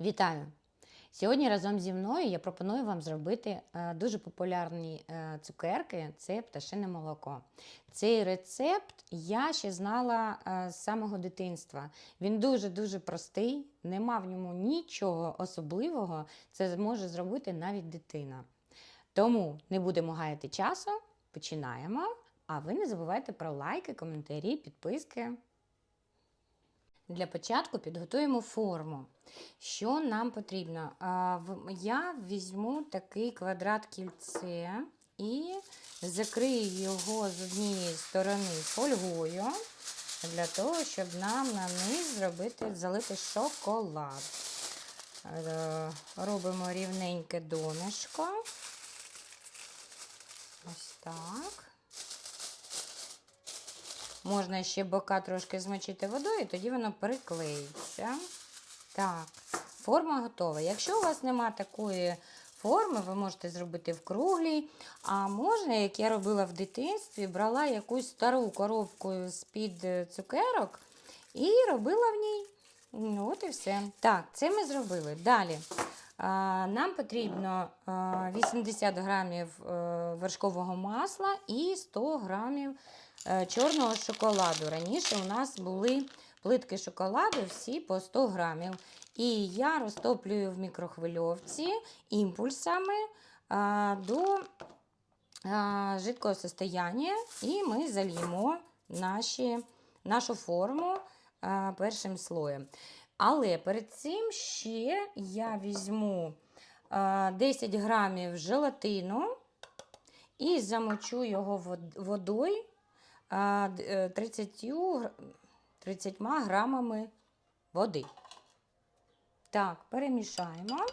Вітаю! Сьогодні разом зі мною я пропоную вам зробити е, дуже популярні е, цукерки це пташине молоко. Цей рецепт я ще знала е, з самого дитинства. Він дуже-дуже простий, нема в ньому нічого особливого. Це зможе зробити навіть дитина. Тому не будемо гаяти часу, починаємо. А ви не забувайте про лайки, коментарі, підписки. Для початку підготуємо форму. Що нам потрібно? Я візьму такий квадрат кільце і закрию його з однієї сторони фольгою, для того, щоб нам на низ зробити, залити шоколад. Е, Робимо рівненьке донышко. Ось так. Можна ще бока трошки змочити водою, і тоді воно приклеїться. Так, форма готова. Якщо у вас нема такої форми, ви можете зробити в круглій. А можна, як я робила в дитинстві, брала якусь стару коробку з-під е, цукерок і робила в ній. Ну, От і все. Так, це ми зробили. Далі. Нам потрібно 80 грамів е, вершкового масла і 100 грамів е, чорного шоколаду. Раніше у нас були плитки шоколаду всі по 100 грамів. І я розтоплюю в мікрохвильовці імпульсами до жидкого состояння, і ми зальємо наші, нашу форму першим слоєм. Але перед цим ще я візьму 10 грамів желатину і замочу його вод- водою а, д- е, 30, 30 грамами води. Так, перемішаємо.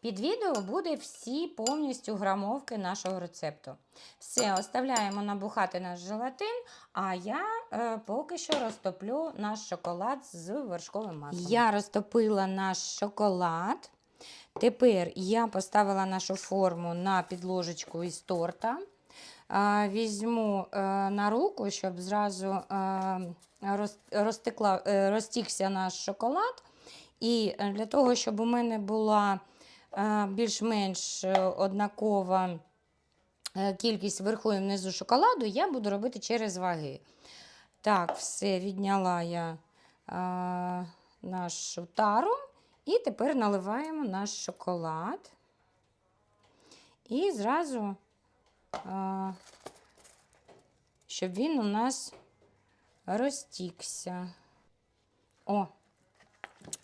Під відео буде всі повністю грамовки нашого рецепту. Все, оставляємо набухати наш желатин, а я е, поки що розтоплю наш шоколад з вершковим маслом. Я розтопила наш шоколад. Тепер я поставила нашу форму на підложечку із торта. Візьму е, на руку, щоб зразу е, розтекла, е, розтікся наш шоколад. І е, для того, щоб у мене була е, більш-менш е, однакова е, кількість вверху і внизу шоколаду, я буду робити через ваги. Так, все, відняла я е, нашу тару. І тепер наливаємо наш шоколад. І зразу, е, щоб він у нас розтікся. О,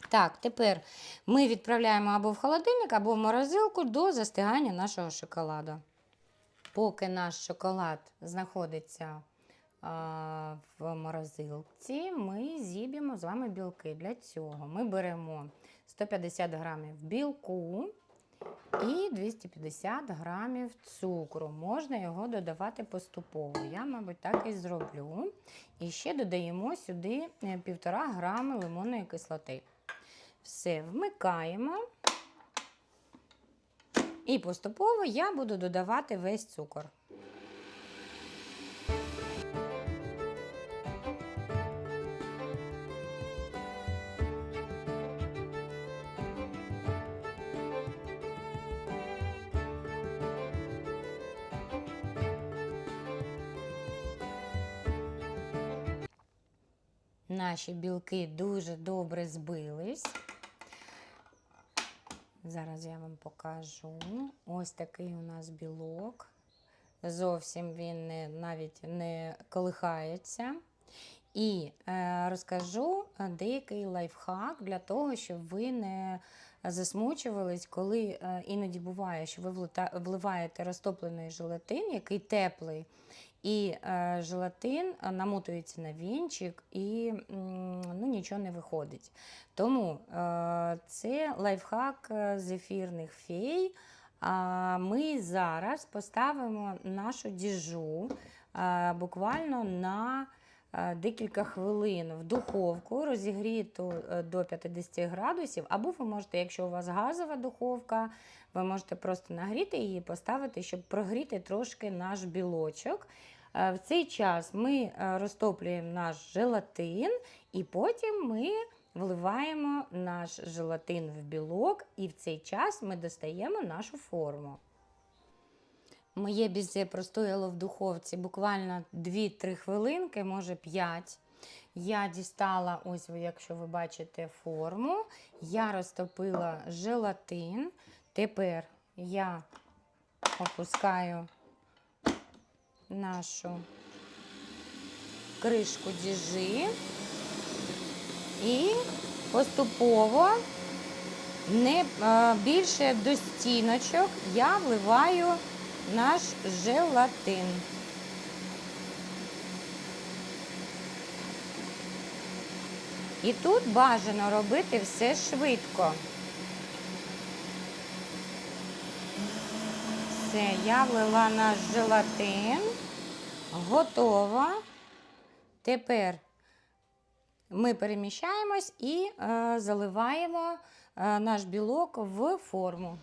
так, тепер ми відправляємо або в холодильник, або в морозилку до застигання нашого шоколаду. Поки наш шоколад знаходиться а, в морозилці, ми зіб'ємо з вами білки. Для цього ми беремо 150 грамів білку і 250 грамів цукру. Можна його додавати поступово. Я, мабуть, так і зроблю. І ще додаємо сюди 1,5 грами лимонної кислоти. Все, вмикаємо. І поступово я буду додавати весь цукор. Наші білки дуже добре збились. Зараз я вам покажу. Ось такий у нас білок. Зовсім він не, навіть не колихається. І е, розкажу деякий лайфхак для того, щоб ви не засмучувались, коли е, іноді буває, що ви вливаєте розтоплений желатин, який теплий, і е, желатин е, намотується на вінчик і ну, нічого не виходить. Тому е, це лайфхак е, з ефірних фей. А ми зараз поставимо нашу діжу е, буквально на е, декілька хвилин в духовку, розігріту до 50 градусів, або ви можете, якщо у вас газова духовка, ви можете просто нагріти її, поставити, щоб прогріти трошки наш білочок. Е, В цей час ми е, розтоплюємо наш желатин, і потім ми вливаємо наш желатин в білок, і в цей час ми достаємо нашу форму. Моє бізе простояло в духовці буквально 2-3 хвилинки, може 5. Я дістала, ось якщо ви бачите форму, я розтопила желатин. Тепер я опускаю нашу кришку діжи і поступово не е, більше до стіночок я вливаю наш желатин. І тут бажано робити все швидко. Все, я влила наш желатин. Готово. Тепер ми переміщаємось і е, заливаємо е, наш білок в форму.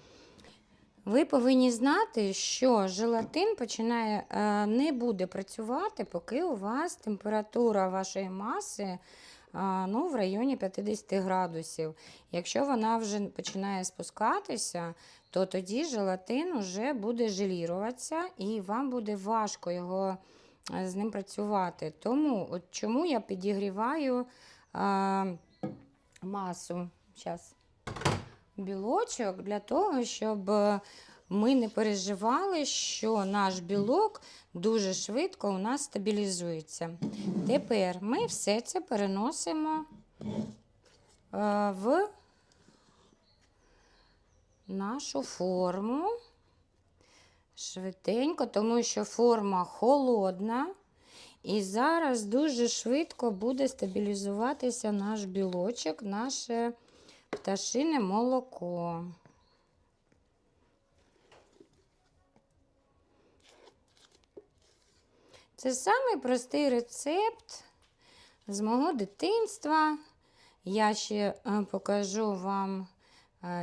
Ви повинні знати, що желатин починає е, не буде працювати, поки у вас температура вашої маси е, ну, в районі 50 градусів. Якщо вона вже починає спускатися, то тоді желатин вже буде желіруватися і вам буде важко його е, з ним працювати. Тому от чому я підігріваю е, масу. Зараз білочок для того, щоб ми не переживали, що наш білок дуже швидко у нас стабілізується. Тепер ми все це переносимо е, в нашу форму швиденько, тому що форма холодна. І зараз дуже швидко буде стабілізуватися наш білочок, наше пташине молоко. Це самий простий рецепт з мого дитинства. Я ще е, покажу вам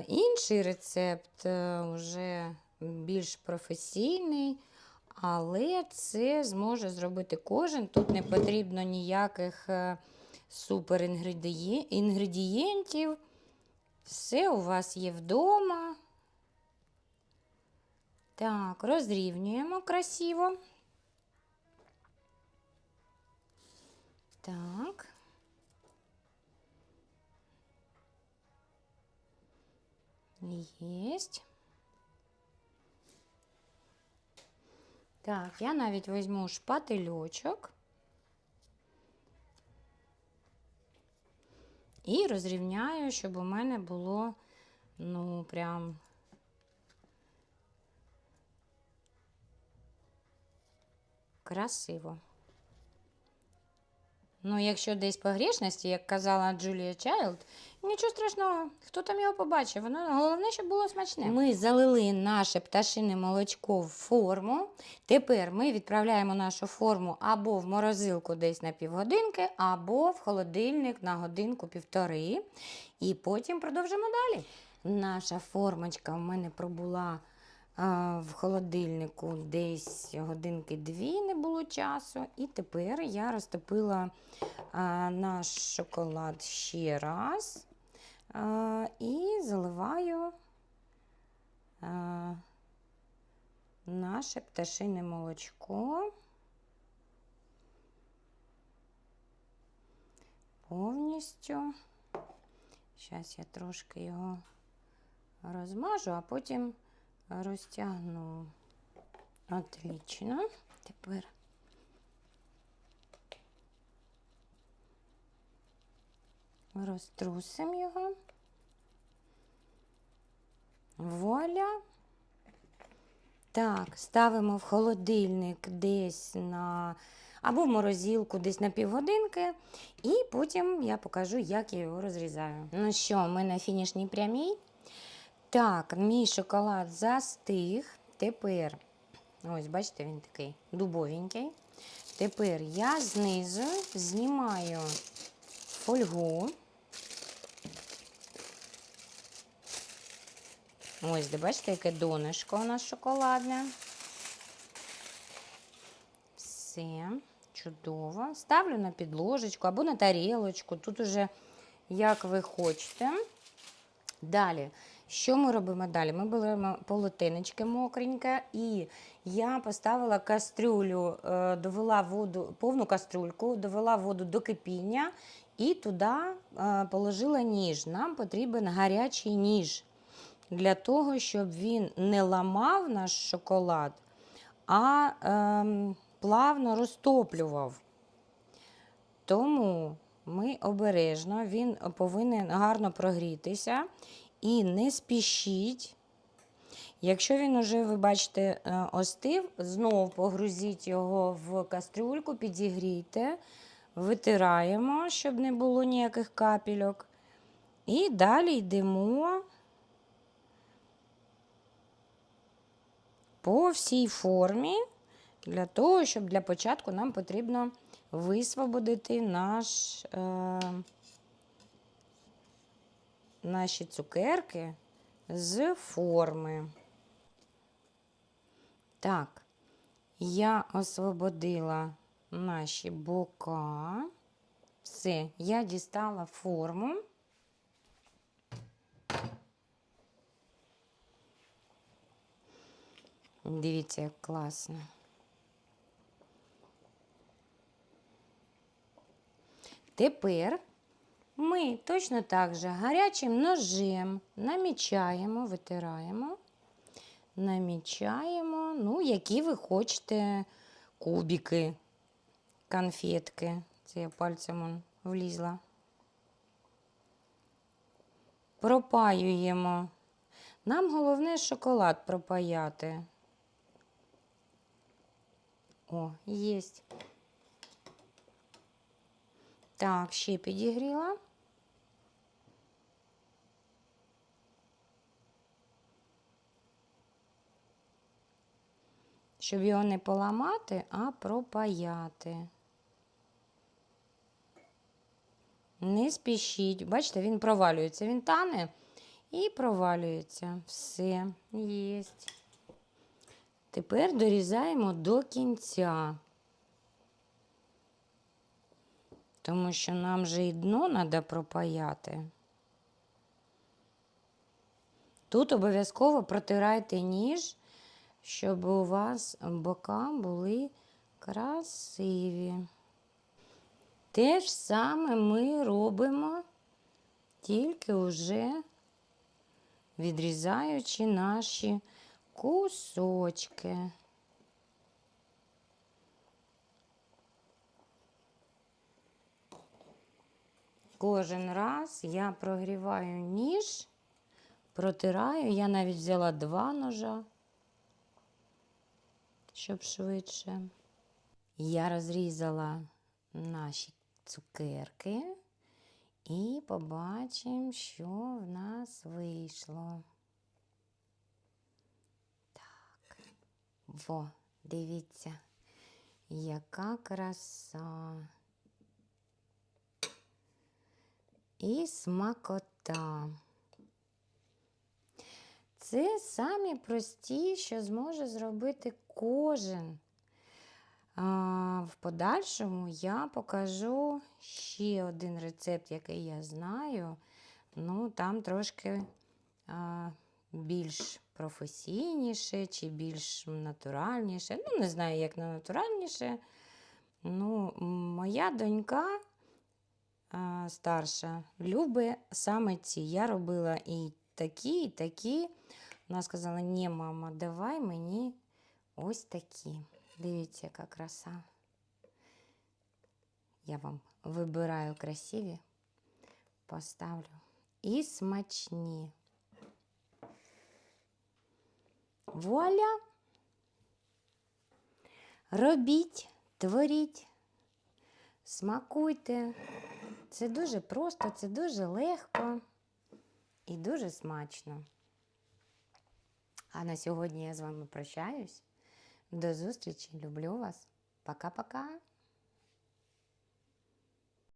інший рецепт, е, вже більш професійний, але це зможе зробити кожен. Тут не потрібно ніяких е, суперінгредієнтів. Все у вас є вдома. Так, розрівнюємо красиво. Так. Єсть. Так, я навіть візьму шпательочок і розрівняю, щоб у мене було, ну, прям красиво. Ну, якщо десь погрішності, як казала Джулія Чайлд, нічого страшного, хто там його побачив, воно головне, щоб було смачне. Ми залили наше пташине молочко в форму. Тепер ми відправляємо нашу форму або в морозилку десь на півгодинки, або в холодильник на годинку-півтори. І потім продовжимо далі. Наша формочка в мене пробула а, в холодильнику десь годинки дві не було часу. І тепер я розтопила а, наш шоколад ще раз і заливаю наше пташине молочко. Повністю. Зараз я трошки його розмажу, а потім розтягну. Отлично. Тепер розтрусимо його. Вуаля. Так, ставимо в холодильник десь на або в морозилку десь на півгодинки, і потім я покажу, як я його розрізаю. Ну що, ми на фінішній прямій. Так, мій шоколад застиг. Тепер, ось, бачите, він такий дубовенький. Тепер я знизу знімаю фольгу. Ось, де бачите, яке донышко у нас шоколадне. Все. Все, чудово. Ставлю на підложечку або на тарілочку. Тут уже як ви хочете. Далі, що ми робимо далі? Ми беремо полотенечки мокреньке, і я поставила кастрюлю, е, довела воду, повну кастрюльку, довела воду до кипіння і туди е, положила ніж. Нам потрібен гарячий ніж для того, щоб він не ламав наш шоколад, а ем, плавно розтоплював. Тому ми обережно, він повинен гарно прогрітися і не спішіть. Якщо він уже, ви бачите, е, остив, знову погрузіть його в кастрюльку, підігрійте, витираємо, щоб не було ніяких капельок. І далі йдемо по всій формі. Для того, щоб для початку нам потрібно висвободити наш, е, наші цукерки з форми. Так, я освободила наші бока. Все, я дістала форму. Дивіться, як класно. Тепер ми точно так же гарячим ножем намічаємо, витираємо, намічаємо, ну, які ви хочете кубики, конфетки. Це я пальцем влізла. Пропаюємо. Нам головне шоколад пропаяти. О, єсть. Так, ще підігріла. Щоб його не поламати, а пропаяти. Не спішіть. Бачите, він провалюється. Він тане і провалюється. Все, єсть. Тепер дорізаємо до кінця. Тому що нам же і дно треба пропаяти. Тут обов'язково протирайте ніж, щоб у вас бока були красиві. Те ж саме ми робимо, тільки вже відрізаючи наші кусочки. Кожен раз я прогріваю ніж, протираю. Я навіть взяла два ножа, щоб швидше. Я розрізала наші цукерки і побачимо, що в нас вийшло. Во, дивіться, яка краса. і смакота. Це самі прості, що зможе зробити кожен. А, В подальшому я покажу ще один рецепт, який я знаю. Ну, там трошки а, більш професійніше чи більш натуральніше. Ну, не знаю, як на натуральніше. Ну, моя донька а, старша любить саме ці. Я робила і такі, і такі. Вона сказала: ні, мама, давай мені ось такі. Дивіться, яка краса. Я вам вибираю красиві, поставлю. І смачні. Вуаля! Робіть, творіть, смакуйте. Це дуже просто, це дуже легко і дуже смачно. А на сьогодні я з вами прощаюсь. До зустрічі. Люблю вас. Пока-пока.